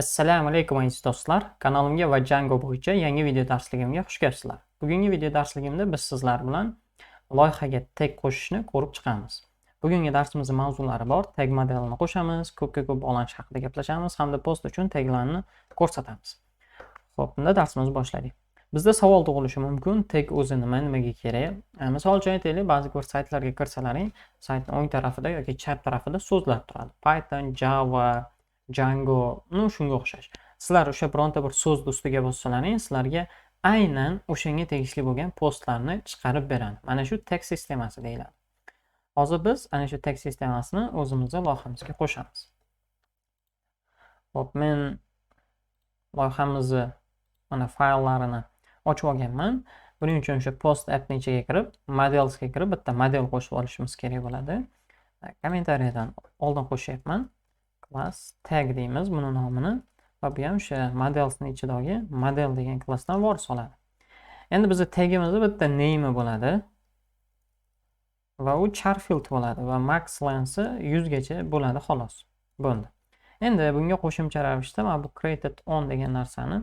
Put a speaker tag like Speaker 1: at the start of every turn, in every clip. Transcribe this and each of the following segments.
Speaker 1: Assalomu alaykum aziz do'stlar. Kanalimga va Django bo'yicha yangi video darsligimga xush kelibsizlar. Bugungi video darsligimda biz sizlar bilan loyihaga tag qo'shishni ko'rib chiqamiz. Bugungi darsimizning mavzulari bor. Tag modelini qo'shamiz, ko'pga ko'p bog'lanish haqida gaplashamiz hamda post uchun taglarni ko'rsatamiz. Xo'p, unda darsimizni boshladik. Bizda savol tug'ilishi mumkin, tag o'zi nima, nimaga kerak? E, misol uchun aytaylik, ba'zi bir saytlarga kirsalaring, saytning o'ng tarafida yoki chap tarafida so'zlar turadi. Python, Java, Django, ну shunga o'xshash. Sizlar o'sha bironta bir so'zni ustiga bossalaring, sizlarga aynan o'shanga tegishli bo'lgan postlarni chiqarib beradi. Mana shu tag sistemasi deyiladi. Hozir biz ana shu tag sistemasini o'zimizni loyihamizga qo'shamiz. hop men loyihamizni mana fayllarini ochib olganman. Buning uchun o'sha post appni ichiga kirib, modelsga kirib bitta model qo'shib olishimiz kerak bo'ladi. Kommentariyadan oldin qo'shyapman. Class tag deymiz buni nomini. Va bu ham o'sha modelsni ichidagi model degan klassdan vor soladi. Endi bizni tagimizni bitta name bo'ladi. Va u charfield bo'ladi va max lengthi 100 gacha bo'ladi xolos. Bo'ldi. Endi bunga qo'shimcha ravishda mana bu created on degan narsani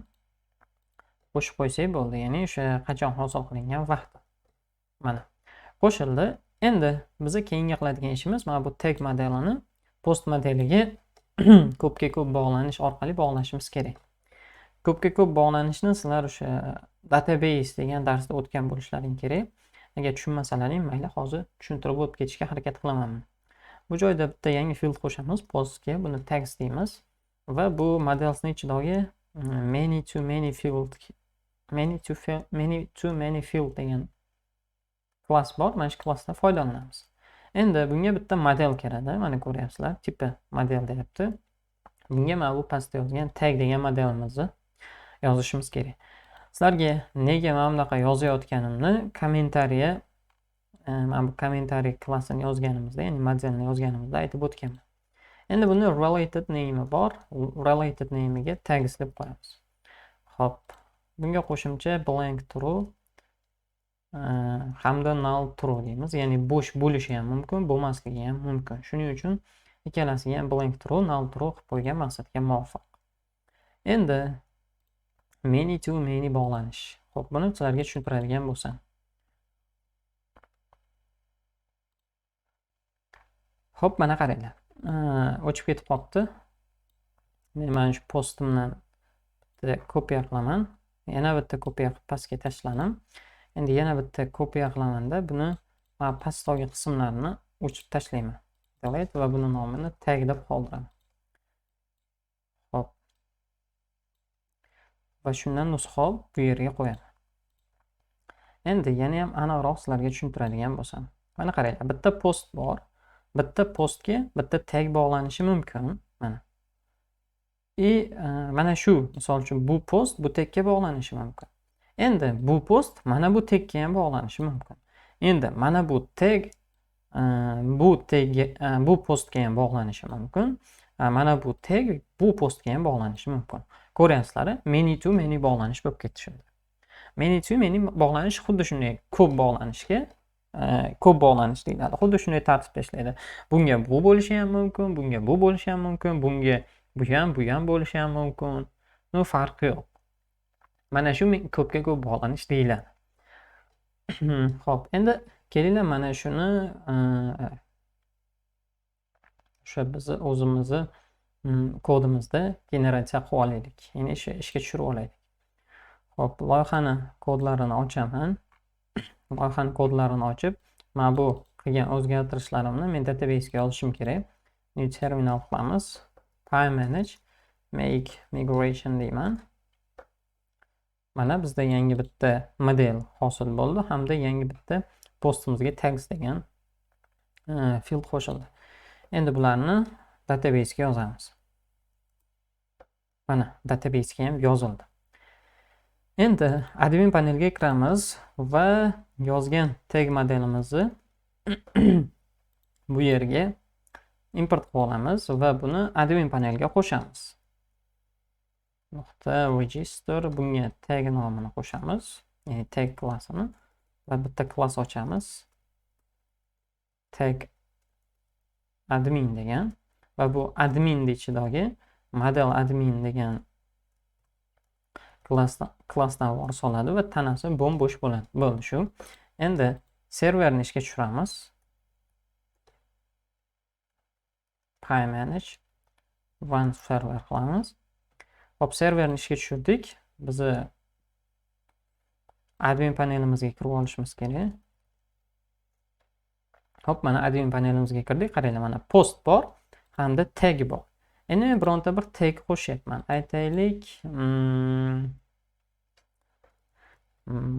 Speaker 1: qo'shib qo'ysak bo'ldi. Ya'ni o'sha qachon hosil qilingan vaqti mana qo'shildi. Endi biza keyingi qiladigan ishimiz mana bu tag modelini post modeliga ko'pga ko'p bog'lanish orqali bog'lashimiz kerak. Ko'pga ko'p bog'lanishni sizlar o'sha database degan darsda o'tgan bo'lishlaring kerak. Agar tushunmasalaring mayli hozir tushuntirib o'tib ketishga harakat qilaman. Bu joyda bitta yangi field qo'shamiz postga buni tags deymiz va bu modelsni ichidagi mm, many to many field many to many to many field degan klass bor. Mana shu klassdan foydalanamiz. Endi bunga bitta model keladi Mana ko'ryapsizlar, tipi model deyapti. Bunga mana bu pastda yozgan tag degan modelimizni yozishimiz kerak. Sizlarga nega mana bunaqa yozayotganimni kommentariya e, mana bu kommentariy klassini yozganimizda, ya'ni modelni yozganimizda aytib o'tganman. Endi buni related name bor. Related name'iga tags deb qo'yamiz. Xo'p. Bunga qo'shimcha blank true Э, hamda null true deymiz. Ya'ni bo'sh bo'lishi ham mumkin bo'lmasligi ham mumkin. Shuning uchun ikkalasiga ham blank true null true qilib qo'ygan maqsadga muvofiq. Endi many to many bog'lanish. Ho'p buni sizlarga tushuntiradigan bo'lsam. Ho'p mana qaranglar. O'chib ketib qolibdi. Men mana shu postimdan bitta kopiya qilaman. Yana bitta kopiya qilib pastga tashladim. Endi yana bitta kopiya qilamanda buni pastdagi qismlarini o'chirib tashlayman delete va buni nomini tag deb qoldiraman. Ho'p va shundan nusxo bu yerga qo'yaman. Endi yana ham aniqroq sizlarga tushuntiradigan bo'lsam mana qaranglar bitta post bor bitta postga bitta tag bog'lanishi mumkin mana. И e, mana shu misol uchun bu post bu tagga bog'lanishi mumkin. Endi bu post mana bu tagga ham bog'lanishi mumkin. Endi mana bu tag e, bu teg e, bu postga ham bog'lanishi mumkin. E, mana bu tag bu postga ham bog'lanishi mumkin. Ko'ryapsizlar many to many bog'lanish bo'lib ketdi shunda many to many bog'lanish xuddi shunday ko'p bog'lanishga ko'p bog'lanish deyiladi. Xuddi shunday tartibda ishlaydi. Bunga bu bo'lishi ham mumkin bunga bu bo'lishi ham mumkin bunga bu ham bu ham bo'lishi ham mumkin. No farqi yo'q. Mana shu ko'pga ko'p bog'lanish deyiladi. Ho'p endi kelinglar mana shuni e, o'sha bizni o'zimizni mm, kodimizda generatsiya qilib olaylik. Ya'ni ishga tushirib olaylik. Ho'p loyihani kodlarini ochaman. Loyihani kodlarini ochib mana bu qilgan o'zgartirishlarimni men databasega yozishim kerak. New terminal qilamiz. Manage make migration deyman. Mana bizda yangi bitta model hosil bo'ldi hamda yangi bitta postimizga tags degan e, field qo'shildi. Endi bularni databasega yozamiz. Mana databasega ham yozildi. Endi admin panelga kiramiz va yozgan tag modelimizni bu yerga import qilib olamiz va buni admin panelga qo'shamiz. Nuqta register bunga tag nomini qo'shamiz ya'ni tag klassini va bitta klass ochamiz tag admin degan. Va bu admin ichidagi model admin degan klassdan klassdan vorsa oladi va tanasi bo'm bo'sh bo'ladi bo'ldi shu. Endi serverni ishga tushiramiz? Pymanage one server qilamiz hop serverni ishga tushirdik. Bizni admin panelimizga kirib olishimiz kerak. Hop mana admin panelimizga kirdik. Qaranglar mana post bor hamda tag bor. Endi men bironta bir tag qo'shyapman. Aytaylik mm,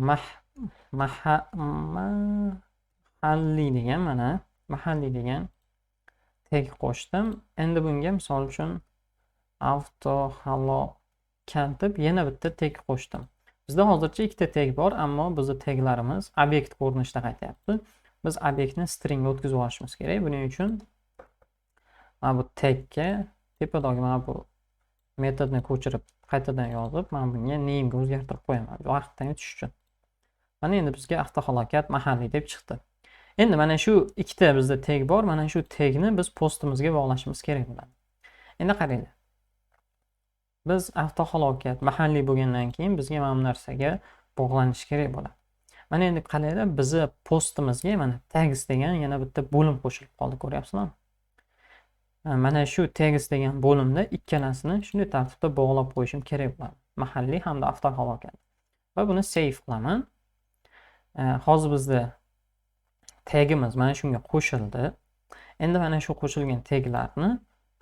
Speaker 1: mah mahalliy degan mana mahalliy degan tag qo'shdim. Endi bunga misol uchun avto halokat deb yana bitta tag qo'shdim. Bizda hozircha ikkita tag bor ammo bizni taglarimiz obyekt ko'rinishida qaytyapti. Biz obyektni stringga o'tkazib olishimiz kerak. Buning uchun mana bu tagga tepadagi mana bu metodni ko'chirib qaytadan yozib mana bunga namega o'zgartirib qo'yaman. Vaqtdan o'tish uchun. Mana endi bizga avtohalokat mahalliy deb chiqdi. Endi mana shu ikkita bizda tag bor. Mana shu tagni biz postimizga bog'lashimiz kerak bo'ladi endi qaranglar. Biz avtohalokat mahalliy bo'lgandan keyin bizga mana bu narsaga bog'lanish kerak bo'ladi. Mana endi qaranglar bizni postimizga mana tags degan yana bitta bo'lim qo'shilib qoldi ko'ryapsizlarmi mana shu tags degan bo'limda ikkalasini shunday tartibda bog'lab qo'yishim kerak bo'ladi. Mahalliy hamda avtohalokat. Va buni save qilaman. Hozir bizda tagimiz mana shunga qo'shildi. Endi mana shu qo'shilgan taglarni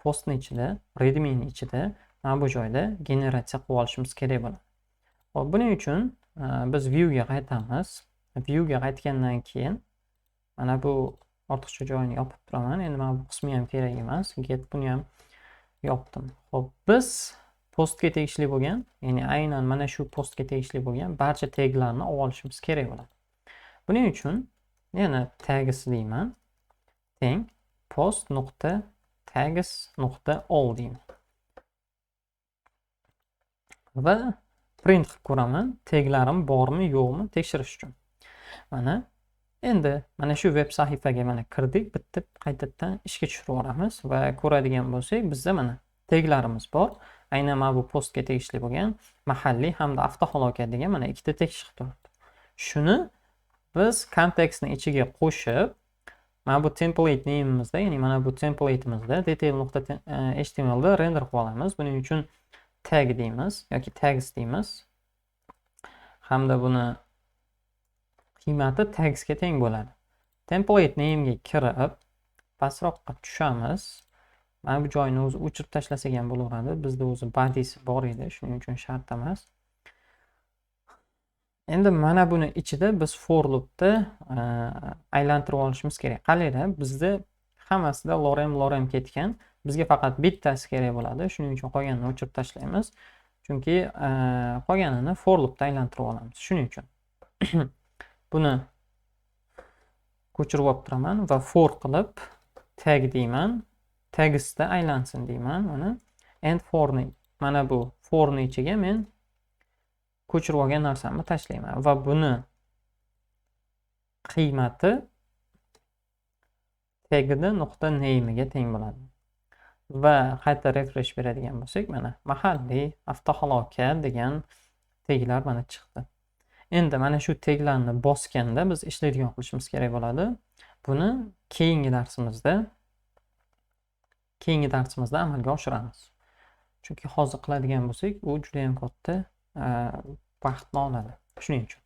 Speaker 1: postni ichida redmini ichida mana bu joyda generatsiya qilib olishimiz kerak bo'ladi. Hop buning uchun e, biz viewga qaytamiz. Viewga qaytgandan keyin mana bu ortiqcha joyini yopib turaman. Endi mana bu qismi ham kerak emas. Get buni ham yopdim. Ho'p biz postga tegishli bo'lgan ya'ni aynan mana shu postga tegishli bo'lgan barcha taglarni olib olishimiz kerak bo'ladi. Buning uchun yana tags deyman. Teng post nuqta tags nuqta all deyman. Va print qilib ko'raman teglarim bormi yo'qmi tekshirish uchun. Mana endi mana shu veb sahifaga mana kirdik bitta qaytadan ishga tushirib yuboramiz va ko'radigan bo'lsak bizda mana teglarimiz bor. Aynan mana bu postga tegishli bo'lgan mahalliy hamda avtohalokat degan mana ikkita tag chiqib turibdi. Shuni biz kontekstni ichiga qo'shib mana bu template name'imizda ya'ni mana bu template'imizda detail nuqta htmlda render qilib olamiz. Buning uchun tag deymiz yoki tags deymiz. Hamda buni qiymati tagsga teng bo'ladi. Template name'ga kirib pastroqqa tushamiz. Mana bu joyni o'zi o'chirib tashlasak ham bo'laveradi. Bizda o'zi bodysi bor edi shuning uchun shart emas. Endi mana buni ichida biz for loopni aylantirib olishimiz kerak. Qaranglar bizda hammasida lorem lorem ketgan. Bizga faqat bittasi kerak bo'ladi. Shuning uchun qolganini o'chirib tashlaymiz. Chunki e, qolganini for loopda aylantirib olamiz. Shuning uchun buni ko'chirib olib turaman va for qilib tag deyman. Tagsda aylansin deyman mana and forni mana bu forni ichiga men ko'chirib olgan narsamni tashlayman. Va buni qiymati tagida nuqta name'iga teng bo'ladi. Va qayta refresh beradigan bo'lsak mana mahalliy avtohalokat degan teglar mana chiqdi. Endi mana shu teglarni bosganda biz ishlaydigan qilishimiz kerak bo'ladi. Buni keyingi darsimizda keyingi darsimizda amalga oshiramiz. Chunki hozir qiladigan bo'lsak u judayam katta vaqtni oladi. Shuning uchun.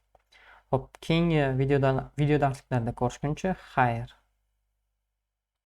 Speaker 1: Ho'p keyingi videoda video darsliklarda ko'rishguncha xayr.